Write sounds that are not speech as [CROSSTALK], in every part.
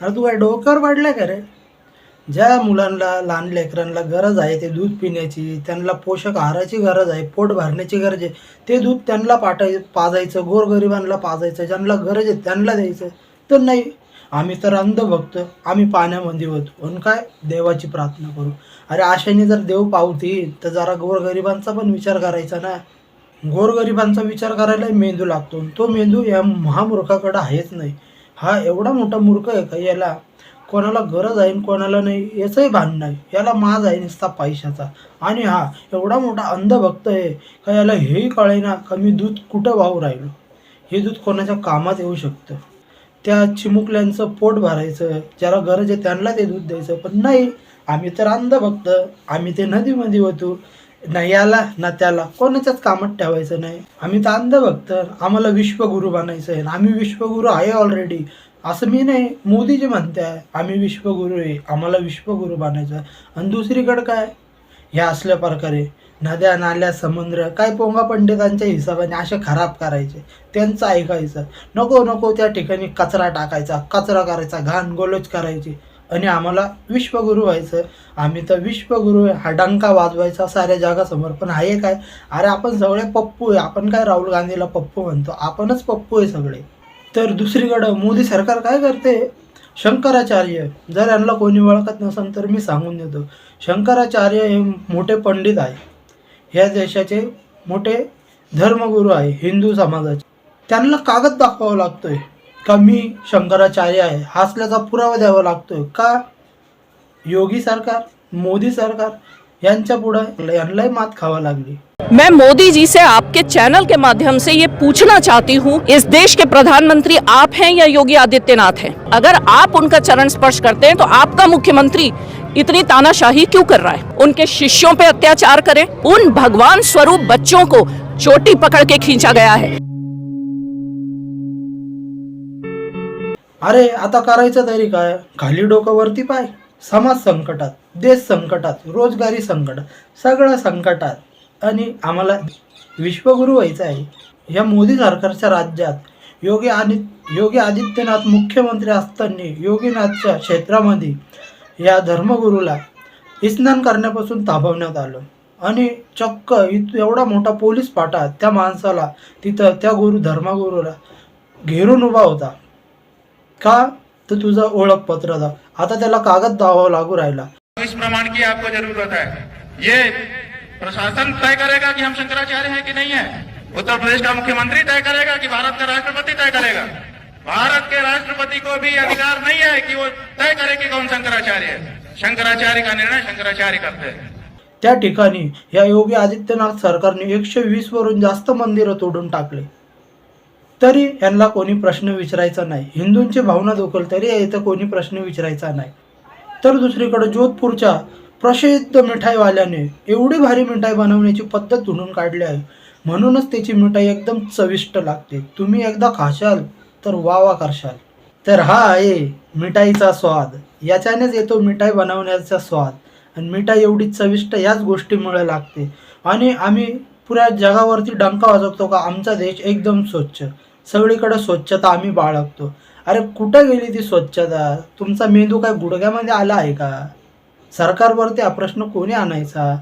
अरे तू काय डोक्यावर पाडलाय का रे? ज्या मुलांना लहान लेकरांना गरज आहे ते दूध पिण्याची त्यांना पोषक आहाराची गरज आहे पोट भरण्याची गरज आहे ते दूध त्यांना पाठाय पाजायचं गोरगरिबांना पाजायचं ज्यांना गरज आहे त्यांना द्यायचं तर नाही. आम्ही तर अंधभक्त आम्ही पाण्यामध्ये होतो. आणि काय? देवाची प्रार्थना करू. अरे आशाने जर देव पावतील तर जरा गोरगरिबांचा पण विचार करायचा ना. गोरगरिबांचा विचार करायला मेंदू लागतो. तो मेंदू या महामूर्खाकडं आहेच नाही. हा एवढा मोठा मूर्ख आहे का? याला कोणाला गरज आहे कोणाला नाही याचंही भान नाही. याला माज आहे नुसता पैशाचा. आणि हा एवढा मोठा अंधभक्त आहे का? याला हेही कळेना का मी दूध कुठं वाहू राहिलो? हे दूध कोणाच्या कामात येऊ शकतं? त्या चिमुकल्यांचं पोट भरायचं ज्याला गरज आहे त्यांना ते दूध द्यायचं. पण नाही आम्ही तर अंधभक्त. आम्ही ते नदीमध्ये होतो. ना याला ना त्याला. कोणाच्याच कामात ठेवायचं नाही. आम्ही तर अंधभक्त. आम्हाला विश्वगुरू बनायचं आहे. आणि आम्ही विश्वगुरू आहे ऑलरेडी असं मी नाही. मोदीजी म्हणते आहे आम्ही विश्वगुरू आहे. आम्हाला विश्वगुरू बनायचं आहे. आणि दुसरीकडं काय? ह्या असल्या प्रकारे. नद्या नाल्या समुद्र काय पोंगा पंडितांच्या हिशोबाने असे खराब करायचे. त्यांचं ऐकायचं. नको नको त्या ठिकाणी कचरा टाकायचा कचरा करायचा घाण गोलच करायची. आणि आम्हाला विश्वगुरू व्हायचं. आम्ही तर विश्वगुरू आहे. हा डंका वाजवायचा साऱ्या जगासमोर. पण आहे. काय अरे आपण सगळे पप्पू आहे. आपण काय राहुल गांधीला पप्पू म्हणतो? आपणच पप्पू आहे सगळे. तर दुसरीकडं मोदी सरकार काय करते? शंकराचार्य जर यांना कोणी ओळखत नसेल तर मी सांगून देतो. शंकराचार्य हे मोठे पंडित आहे. ह्या देशाचे मोठे धर्मगुरू आहे. हिंदू समाजाचे. त्यांना कागद दाखवावा लागतोय. का मी शंकराचार्य आहे. हा असल्याचा पुरावा द्यावा लागतोय. का? योगी सरकार, मोदी सरकार मात खावा लागली. मैं मोदी जी से आपके चैनल के माध्यम से ये पूछना चाहती हूँ, इस देश के प्रधानमंत्री आप हैं या योगी आदित्यनाथ हैं? अगर आप उनका चरण स्पर्श करते हैं तो आपका मुख्यमंत्री इतनी तानाशाही क्यों कर रहा है? उनके शिष्यों पे अत्याचार करें। उन भगवान स्वरूप बच्चों को चोटी पकड़ के खींचा गया है। अरे आता करायचं तरी काय? खाली डोकं वरती पाय. समाज संकटात देश संकटात रोजगारी संकटात सगळ्या संकटात. आणि आम्हाला विश्वगुरू व्हायचं आहे. या मोदी सरकारच्या राज्यात योगी आदि योगी आदित्यनाथ मुख्यमंत्री असताना योगीनाथच्या क्षेत्रामध्ये या धर्मगुरूला स्नान करण्यापासून थांबवण्यात आलं. आणि चक्क इत एवढा मोठा पोलीस पाटा त्या माणसाला तिथं त्या गुरु धर्मगुरूला घेरून उभा होता. का? तर तुझं ओळखपत्र दा आता त्याला कागद दावा लागू राहिला. इस प्रमाण की आपको जरूरत है। ये प्रशासन तय करेगा कि हम शंकराचार्य हैं कि नहीं है? उत्तर प्रदेश का मुख्यमंत्री तय करेगा कि भारत का राष्ट्रपति तय करेगा? भारत के राष्ट्रपति को भी अधिकार नहीं है कि वो तय करे कि कौन शंकराचार्य है। शंकराचार्य का निर्णय शंकराचार्य करते हैं। त्या ठिकाणी या योगी आदित्यनाथ सरकारने एकशे वीस वरून जास्त मंदिरं तोडून टाकले. तरी यांना कोणी प्रश्न विचारायचा नाही. हिंदूंची भावना दुखल तरी इथं कोणी प्रश्न विचारायचा नाही. तर दुसरीकडे जोधपूरच्या प्रसिद्ध मिठाईवाल्याने एवढी भारी मिठाई बनवण्याची पद्धत धुडून काढली आहे. म्हणूनच त्याची मिठाई एकदम चविष्ट लागते. तुम्ही एकदा खाशाल तर वा वा करशाल. तर हा आहे मिठाईचा स्वाद. याच्यानेच येतो मिठाई बनवण्याचा स्वाद. आणि मिठाई एवढी चविष्ट याच गोष्टीमुळे लागते. आणि आम्ही पुऱ्या जगावरती डंका वाजवतो का? आमचा देश एकदम स्वच्छ. सगळीकडे स्वच्छता आम्ही बाळगतो. अरे कुठं गेली ती स्वच्छता? तुमचा मेंदू काय गुडघ्यामध्ये आला आहे का? सरकारवरती हा प्रश्न कोणी आणायचा?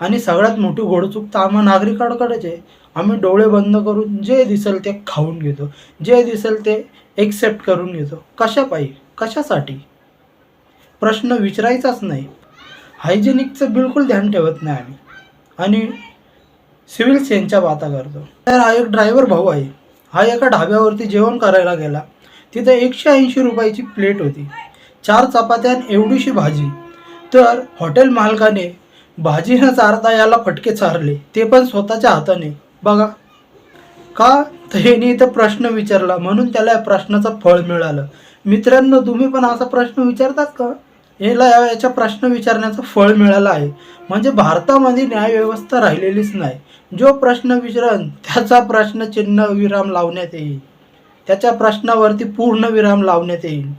आणि सगळ्यात मोठी घोडचूक तर आम्हा नागरिकांकडेच आहे. आम्ही डोळे बंद करून जे दिसेल ते खाऊन घेतो. जे दिसेल ते एक्सेप्ट करून घेतो. कशा कशासाठी? प्रश्न विचारायचाच नाही. हायजेनिकचं बिलकुल ध्यान ठेवत नाही आम्ही. आणि सिव्हिल सेनच्या बाता करतो तर हा एक ड्रायव्हर भाऊ आहे. हा एका ढाब्यावरती जेवण करायला गेला. तिथे एकशे ऐंशी रुपयाची प्लेट होती. चार चपात्या आणि एवढीशी भाजी. तर हॉटेल मालकाने भाजी न चारता याला फटके चारले. ते पण स्वतःच्या हाताने. बघा का तर हेने इथं प्रश्न विचारला? म्हणून त्याला या प्रश्नाचं फळ मिळालं. मित्रांनो तुम्ही पण असा प्रश्न विचारतात का? याला या- याच्या प्रश्न विचारण्याचं फळ मिळालं आहे. म्हणजे भारतामध्ये न्यायव्यवस्था राहिलेलीच नाही. जो प्रश्न विचारन त्याचा प्रश्न चिन्ह विराम लावण्यात येईल. त्याच्या प्रश्नावरती पूर्ण विराम लावण्यात येईल.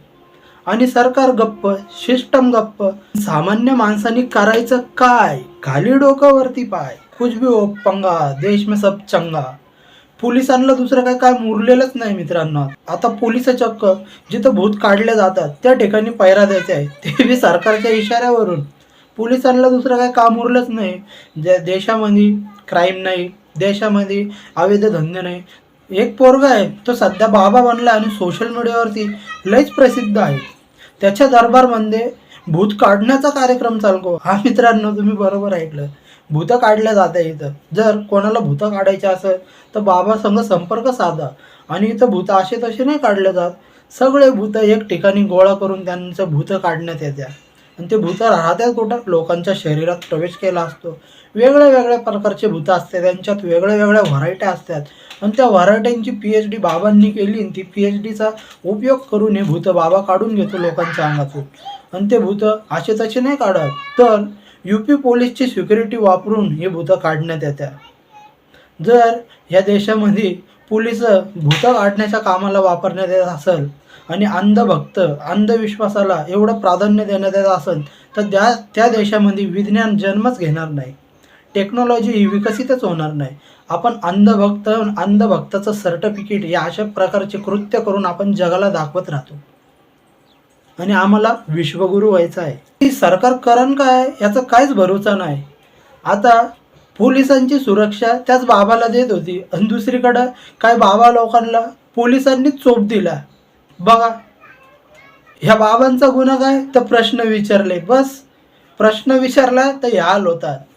आणि सरकार गप्प सिस्टम गप्प सामान्य माणसाने करायचं काय? खाली डोकावरती पाय. कुछ भी हो पंगा देश में सब चंगा. पोलिसांना दुसरं काय काय मुरलेलंच नाही मित्रांनो. आता पोलीस चक्क जिथं भूत काढले जातात त्या ठिकाणी पैरा द्यायचे आहे [LAUGHS] ते बी सरकारच्या इशाऱ्यावरून. पोलिसांना दुसरं काय काम उरलंच नाही. ज्या देशामध्ये क्राईम नाही देशामध्ये अवैध धंदे नाही. एक पोरगा आहे तो सध्या बाबा बनला आणि सोशल मीडियावरती लयच प्रसिद्ध आहे. त्याच्या दरबारमध्ये भूत काढण्याचा कार्यक्रम चालतो हा मित्रांनो तुम्ही बरोबर ऐकलं. भूतं काढल्या जाते इथं. जर कोणाला भूतं काढायचे असेल तर बाबा संग संपर्क साधा. आणि इथं भूतं असे तसे नाही काढले जात. सगळे भूतं एक ठिकाणी गोळा करून त्यांचं भूतं काढण्यात येत्या. आणि ते भूतं राहत्यात कुठं? लोकांच्या शरीरात प्रवेश केला असतो. वेगळ्या वेगळ्या प्रकारचे भूतं असतात. त्यांच्यात वेगळ्या वेगळ्या व्हरायट्या असतात. आणि त्या व्हरायट्यांची पी एच डी बाबांनी केली आणि ती पी एच डीचा उपयोग करून हे भूतं बाबा काढून घेतो लोकांच्या अंगातून. आणि ते भूतं असे तसे नाही काढत. तर पी पोलीसची सिक्युरिटी वापरून हे भूतं काढण्यात येतात जर या देशामध्ये पोलीस भूतं काढण्याच्या कामाला वापरण्यात येत असेल आणि अंधभक्त अंधविश्वासाला एवढं प्राधान्य देण्यात येत असेल तर त्या त्या देशामध्ये विज्ञान जन्मच घेणार नाही. टेक्नॉलॉजी ही विकसितच होणार नाही. आपण अंधभक्त अंधभक्ताचं सर्टिफिकेट या अशा प्रकारचे कृत्य करून आपण जगाला दाखवत राहतो. आणि आम्हाला विश्वगुरू व्हायचं आहे. ही सरकार करण काय? याचा काहीच भरोसा नाही. आता पोलिसांची सुरक्षा त्याच बाबाला देत होती. आणि दुसरीकडं काय बाबा लोकांना पोलिसांनी चोप दिला. बघा ह्या बाबांचा गुन्हा काय? तर प्रश्न विचारले. बस प्रश्न विचारला तर ह्या हाल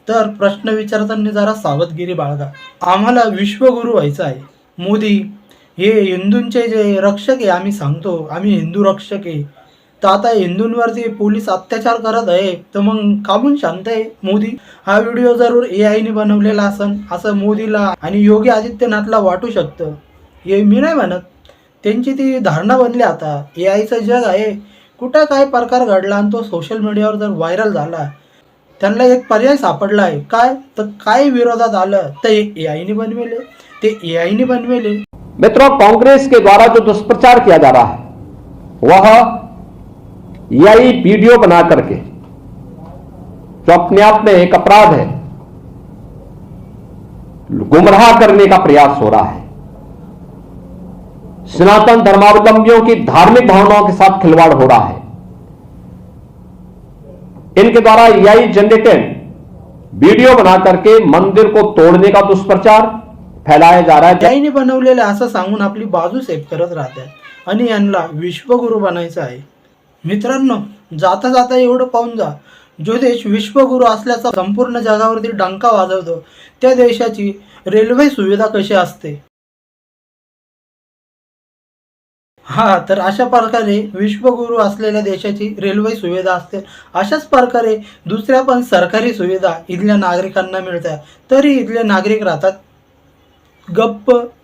तर प्रश्न विचारताना जरा सावधगिरी बाळगा. आम्हाला विश्वगुरू व्हायचं आहे. मोदी हे हिंदूंचे जे रक्षक आहे आम्ही सांगतो. आम्ही हिंदू रक्षक आहे. तर आता हिंदूंवरती पोलीस अत्याचार करत आहे. तर मग कामून शांत आहे मोदी? हा व्हिडिओ जरूर ए आयने बनवलेला असन असं मोदीला आणि योगी आदित्यनाथला वाटू शकतं. हे मी नाही म्हणत. त्यांची ती धारणा बनली आता. ए आयचं जग आहे. कुठं काय प्रकार घडला आणि तो सोशल मीडियावर जर व्हायरल झाला त्यांना एक पर्याय सापडला आहे. काय? तर काय विरोधात आलं? तर ए आयने बनवेले. ते ए आयने बनवेले. मित्रों कांग्रेस के द्वारा जो दुष्प्रचार किया जा रहा है वह यही वीडियो बना करके, जो अपने आप में एक अपराध है, गुमराह करने का प्रयास हो रहा है। सनातन धर्मावलंबियों की धार्मिक भावनाओं के साथ खिलवाड़ हो रहा है। इनके द्वारा यही जनरेटेड वीडियो बना करके मंदिर को तोड़ने का दुष्प्रचार फैलाया जा रहा है। त्याईने बनवलेलं, असं सांगून आपली बाजू सेफ़ करत राहतात. आणि यांना विश्वगुरू बनायचं आहे. मित्रांनो जाता जाता एवढं पाहून जा. जो देश विश्वगुरू असल्याचा संपूर्ण जगावरती डंका वाजवतो त्या देशाची रेल्वे सुविधा कशी असते? हा तर अशा प्रकारे विश्वगुरू असलेल्या देशाची रेल्वे सुविधा असते. अशाच प्रकारे दुसऱ्या पण सरकारी सुविधा इथल्या नागरिकांना मिळतात. तरी इथले नागरिक राहतात. गप्प